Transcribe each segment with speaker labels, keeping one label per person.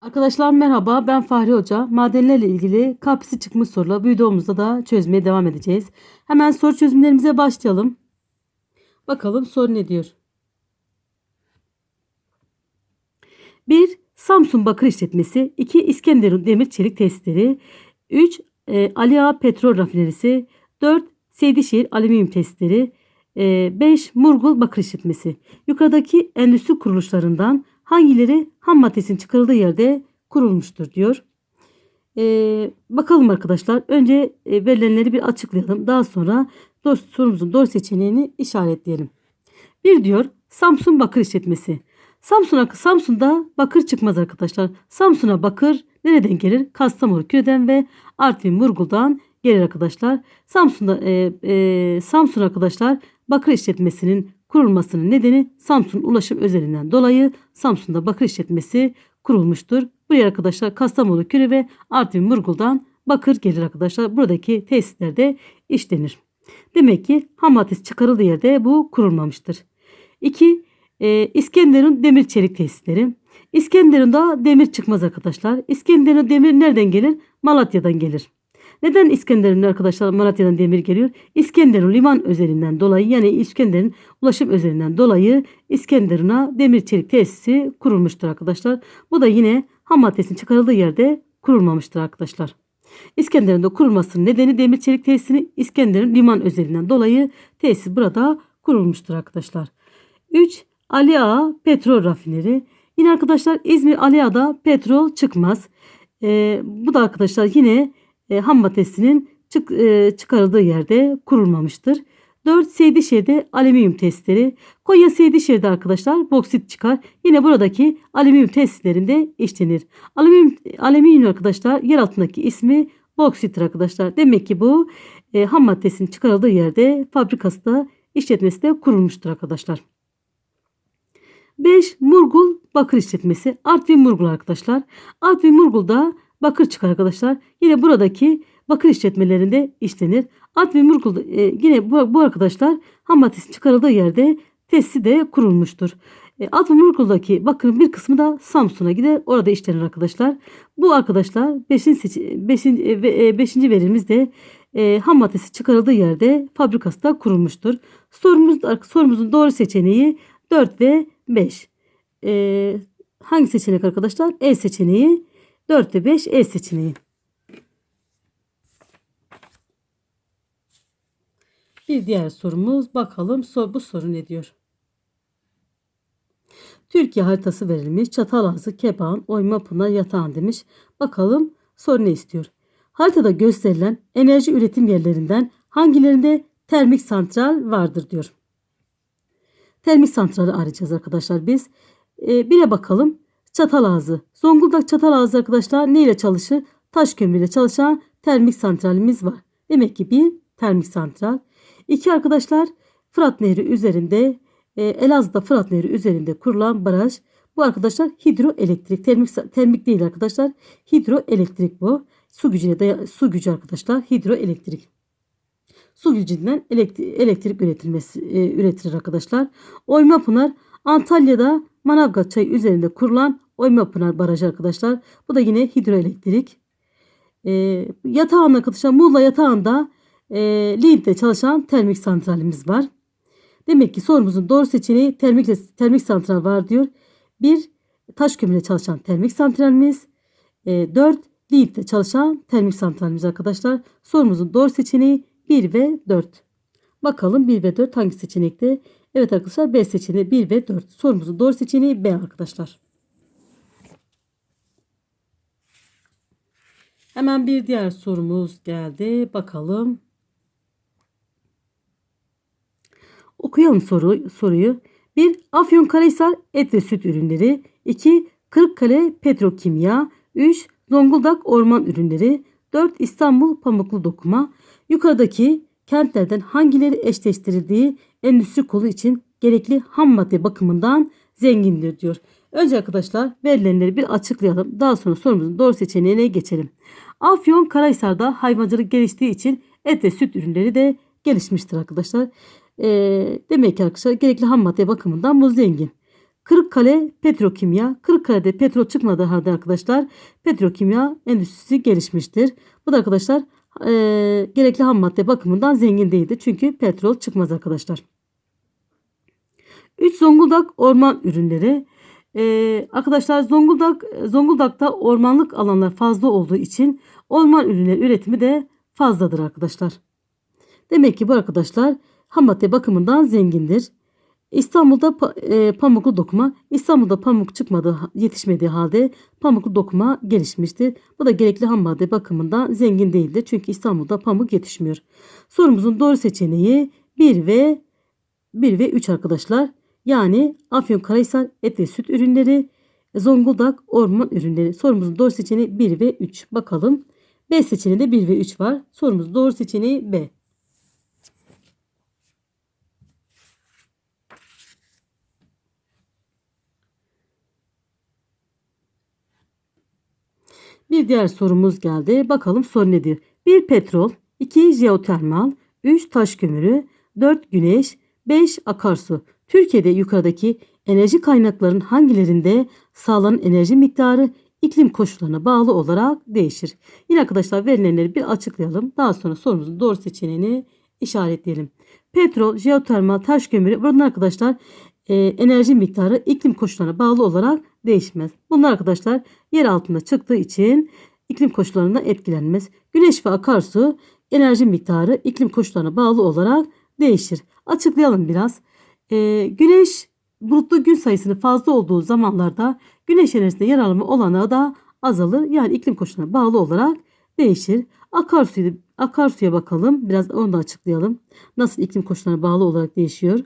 Speaker 1: Arkadaşlar merhaba ben Fahri Hoca. Madenlerle ilgili kapısı çıkmış sorular bu videomuzda da çözmeye devam edeceğiz. Hemen soru çözümlerimize başlayalım. Bakalım soru ne diyor? 1. Samsun Bakır İşletmesi 2. İskenderun Demir Çelik Testleri 3. E, Ali Ağa Petrol Rafinerisi 4. Seydişehir Alüminyum Testleri 5. Murgul Bakır İşletmesi Yukarıdaki endüstri kuruluşlarından hangileri ham maddesinin çıkarıldığı yerde kurulmuştur diyor. Ee, bakalım arkadaşlar. Önce e, verilenleri bir açıklayalım. Daha sonra doğru, sorumuzun doğru seçeneğini işaretleyelim. Bir diyor Samsun Bakır İşletmesi. Samsun'a Samsun'da bakır çıkmaz arkadaşlar. Samsun'a bakır nereden gelir? Kastamonu köyden ve Artvin Murgul'dan gelir arkadaşlar. Samsun'da e, e, Samsun arkadaşlar bakır işletmesinin kurulmasının nedeni Samsun ulaşım özelinden dolayı Samsun'da bakır işletmesi kurulmuştur. Buraya arkadaşlar Kastamonu Kürü ve Artvin Murgul'dan bakır gelir arkadaşlar. Buradaki tesislerde işlenir. Demek ki ham maddesi çıkarıldığı yerde bu kurulmamıştır. 2. E, İskenderun demir çelik tesisleri. İskenderun'da demir çıkmaz arkadaşlar. İskenderun demir nereden gelir? Malatya'dan gelir. Neden İskenderun arkadaşlar Malatya'dan demir geliyor? İskenderun liman özelinden dolayı yani İskenderun ulaşım özelinden dolayı İskenderun'a demir çelik tesisi kurulmuştur arkadaşlar. Bu da yine ham maddesinin çıkarıldığı yerde kurulmamıştır arkadaşlar. İskenderun'da kurulmasının nedeni demir çelik tesisinin İskenderun liman özelinden dolayı tesis burada kurulmuştur arkadaşlar. 3. Ali Ağa petrol rafineri. Yine arkadaşlar İzmir Ali Ağa'da petrol çıkmaz. Ee, bu da arkadaşlar yine e, ham maddesinin çık, e, çıkarıldığı yerde kurulmamıştır. 4. Seydişehir'de alüminyum testleri. Konya Seydişehir'de arkadaşlar boksit çıkar. Yine buradaki alüminyum testlerinde işlenir. Alüminyum, alüminyum arkadaşlar yer altındaki ismi boksittir arkadaşlar. Demek ki bu e, ham maddesinin çıkarıldığı yerde fabrikası da işletmesi de kurulmuştur arkadaşlar. 5. Murgul Bakır işletmesi. Artvin Murgul arkadaşlar. Artvin Murgul'da bakır çıkar arkadaşlar. Yine buradaki bakır işletmelerinde işlenir. Artvin Murgul'da e, yine bu, bu arkadaşlar ham çıkarıldığı yerde tesisi de kurulmuştur. E, Artvin Murgul'daki bakırın bir kısmı da Samsun'a gider. Orada işlenir arkadaşlar. Bu arkadaşlar 5. 5. 5. verimiz de e, ham maddesi çıkarıldığı yerde fabrikası da kurulmuştur. Sorumuz, sorumuzun doğru seçeneği 4 ve 5. E, hangi seçenek arkadaşlar? E seçeneği 4 ve 5 E seçeneği. Bir diğer sorumuz bakalım bu soru ne diyor? Türkiye haritası verilmiş. Çatalazı, Keban, Oyma Pınar, Yatağan demiş. Bakalım soru ne istiyor? Haritada gösterilen enerji üretim yerlerinden hangilerinde termik santral vardır diyor. Termik santrali arayacağız arkadaşlar biz. Ee, bire bakalım. Çatalazı. Zonguldak Çatalazı arkadaşlar ne ile çalışır? Taş kömürüyle çalışan termik santralimiz var. Demek ki bir termik santral. İki arkadaşlar Fırat Nehri üzerinde e, Elazığ'da Fırat Nehri üzerinde kurulan baraj. Bu arkadaşlar hidroelektrik. Termik, termik değil arkadaşlar. Hidroelektrik bu. Su gücüne su gücü arkadaşlar. Hidroelektrik. Su gücünden elektrik, elektrik üretilmesi e, üretilir arkadaşlar. Oyma Pınar Antalya'da Manavgat çayı üzerinde kurulan Oyma Pınar Barajı arkadaşlar. Bu da yine hidroelektrik. E, yatağın arkadaşlar Muğla yatağında e, Lind'de çalışan termik santralimiz var. Demek ki sorumuzun doğru seçeneği termik, termik santral var diyor. Bir taş kömürle çalışan termik santralimiz. E, 4 Lind'de çalışan termik santralimiz arkadaşlar. Sorumuzun doğru seçeneği 1 ve 4. Bakalım 1 ve 4 hangi seçenekte? Evet arkadaşlar B seçeneği 1 ve 4. Sorumuzun doğru seçeneği B arkadaşlar. Hemen bir diğer sorumuz geldi. Bakalım. Okuyalım soru, soruyu. 1. Afyonkarahisar et ve süt ürünleri. 2. Kırıkkale petrokimya. 3. Zonguldak orman ürünleri. 4. İstanbul pamuklu dokuma. Yukarıdaki kentlerden hangileri eşleştirildiği endüstri kolu için gerekli ham madde bakımından zengindir diyor. Önce arkadaşlar verilenleri bir açıklayalım. Daha sonra sorumuzun doğru seçeneğine geçelim. Afyon Karahisar'da hayvancılık geliştiği için et ve süt ürünleri de gelişmiştir arkadaşlar. E, demek ki arkadaşlar gerekli ham madde bakımından bu zengin. Kırıkkale Petrokimya. Kırıkkale'de petrol çıkmadığı halde arkadaşlar petrokimya endüstrisi gelişmiştir. Bu da arkadaşlar eee, gerekli ham madde bakımından zengin değildir. Çünkü petrol çıkmaz arkadaşlar. 3 Zonguldak orman ürünleri. Ee, arkadaşlar Zonguldak Zonguldak'ta ormanlık alanlar fazla olduğu için orman ürünleri üretimi de fazladır arkadaşlar. Demek ki bu arkadaşlar ham madde bakımından zengindir. İstanbul'da e, pamuklu dokuma, İstanbul'da pamuk çıkmadığı, yetişmediği halde pamuklu dokuma gelişmiştir. Bu da gerekli ham madde bakımından zengin değildir. Çünkü İstanbul'da pamuk yetişmiyor. Sorumuzun doğru seçeneği 1 ve 1 ve 3 arkadaşlar. Yani Afyonkarahisar et ve süt ürünleri, Zonguldak orman ürünleri. Sorumuzun doğru seçeneği 1 ve 3. Bakalım. B seçeneği de 1 ve 3 var. Sorumuzun doğru seçeneği B. Bir diğer sorumuz geldi. Bakalım soru ne diyor? 1 petrol, 2 jeotermal, 3 taş kömürü, 4 güneş, 5 akarsu. Türkiye'de yukarıdaki enerji kaynaklarının hangilerinde sağlanan enerji miktarı iklim koşullarına bağlı olarak değişir? Yine arkadaşlar verilenleri bir açıklayalım. Daha sonra sorumuzun doğru seçeneğini işaretleyelim. Petrol, jeotermal, taş kömürü bunlar arkadaşlar e, enerji miktarı iklim koşullarına bağlı olarak değişmez. Bunlar arkadaşlar yer altında çıktığı için iklim koşullarına etkilenmez. Güneş ve akarsu enerji miktarı iklim koşullarına bağlı olarak değişir. Açıklayalım biraz. E, güneş bulutlu gün sayısının fazla olduğu zamanlarda güneş enerjisinde yer alma olanağı da azalır. Yani iklim koşullarına bağlı olarak değişir. Akarsuyu, akarsuya bakalım. Biraz onu da açıklayalım. Nasıl iklim koşullarına bağlı olarak değişiyor.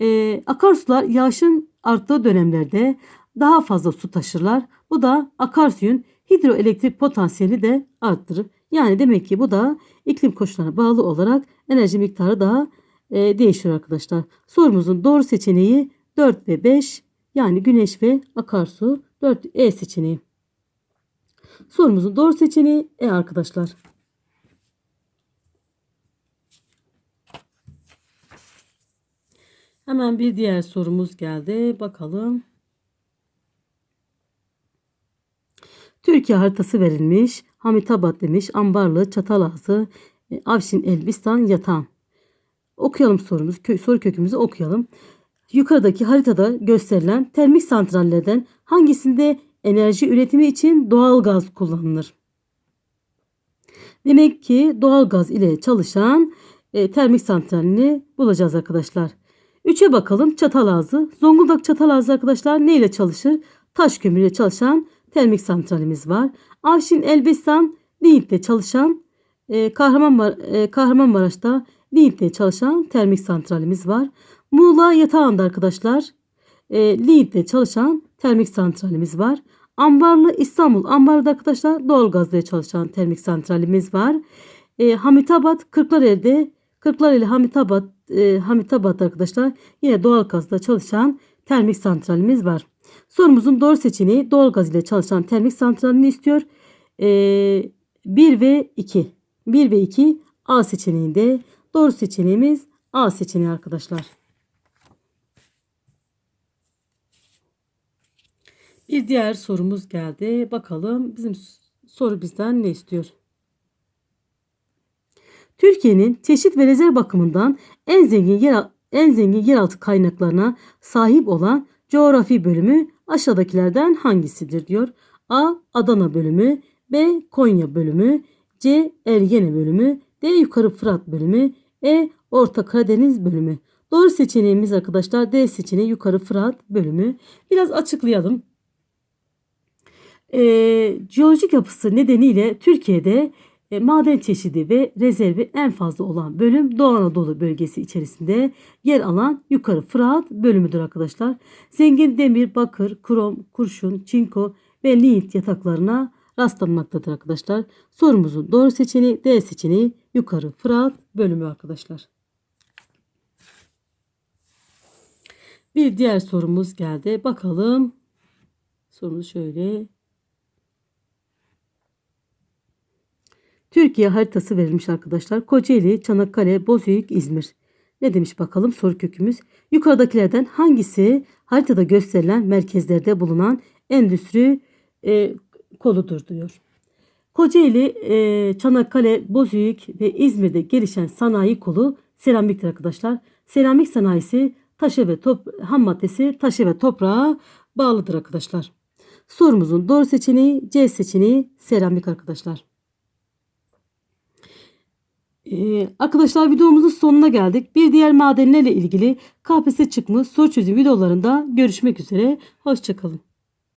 Speaker 1: Ee, akarsular yağışın arttığı dönemlerde daha fazla su taşırlar. Bu da akarsuyun hidroelektrik potansiyeli de arttırır. Yani demek ki bu da iklim koşullarına bağlı olarak enerji miktarı daha e, değişiyor arkadaşlar. Sorumuzun doğru seçeneği 4 ve 5 yani güneş ve akarsu 4 E seçeneği. Sorumuzun doğru seçeneği E arkadaşlar. Hemen bir diğer sorumuz geldi. Bakalım. Türkiye haritası verilmiş. Hamitabat demiş. Ambarlı, Çatalazı, e, Avşin, Elbistan, Yatan. Okuyalım sorumuz. Soru kökümüzü okuyalım. Yukarıdaki haritada gösterilen termik santrallerden hangisinde enerji üretimi için doğal gaz kullanılır? Demek ki doğal gaz ile çalışan e, termik santralini bulacağız arkadaşlar. 3'e bakalım Çatalazı. Zonguldak Çatalazı arkadaşlar ne ile çalışır? Taş kömürüyle çalışan termik santralimiz var. Avşin Elbistan Linyit'te çalışan e, Kahramanmar e, Kahramanmaraş'ta Linyit'te çalışan termik santralimiz var. Muğla Yatağan'da arkadaşlar e, Linyit'te çalışan termik santralimiz var. Ambarlı İstanbul Ambarlı'da arkadaşlar doğalgazla çalışan termik santralimiz var. E, Hamitabat Kırklareli'de Kırklareli Hamitabat e, Hamitabat arkadaşlar yine doğalgazla çalışan termik santralimiz var. Sorumuzun doğru seçeneği doğalgaz ile çalışan termik santralini istiyor. E, 1 ve 2. 1 ve 2 A seçeneğinde doğru seçeneğimiz A seçeneği arkadaşlar. Bir diğer sorumuz geldi. Bakalım bizim soru bizden ne istiyor? Türkiye'nin çeşit ve rezerv bakımından en zengin yer en zengin yeraltı kaynaklarına sahip olan coğrafi bölümü aşağıdakilerden hangisidir diyor. A. Adana bölümü, B. Konya bölümü, C. Ergene bölümü, D. Yukarı Fırat bölümü, E. Orta Karadeniz bölümü. Doğru seçeneğimiz arkadaşlar D seçeneği Yukarı Fırat bölümü. Biraz açıklayalım. Ee, jeolojik yapısı nedeniyle Türkiye'de e, maden çeşidi ve rezervi en fazla olan bölüm Doğu Anadolu bölgesi içerisinde yer alan Yukarı Fırat bölümüdür arkadaşlar. Zengin demir, bakır, krom, kurşun, çinko ve lignit yataklarına rastlanmaktadır arkadaşlar. Sorumuzun doğru seçeneği D seçeneği Yukarı Fırat bölümü arkadaşlar. Bir diğer sorumuz geldi. Bakalım. Sorumuz şöyle. Türkiye haritası verilmiş arkadaşlar. Kocaeli, Çanakkale, Bozüyük, İzmir. Ne demiş bakalım soru kökümüz. Yukarıdakilerden hangisi haritada gösterilen merkezlerde bulunan endüstri e, koludur diyor. Kocaeli, e, Çanakkale, Bozüyük ve İzmir'de gelişen sanayi kolu seramiktir arkadaşlar. Seramik sanayisi taşı ve top, ham maddesi taşı ve toprağa bağlıdır arkadaşlar. Sorumuzun doğru seçeneği C seçeneği seramik arkadaşlar. Ee, arkadaşlar videomuzun sonuna geldik. Bir diğer madenlerle ilgili KPSS çıkmış soru çözüm videolarında görüşmek üzere. Hoşçakalın.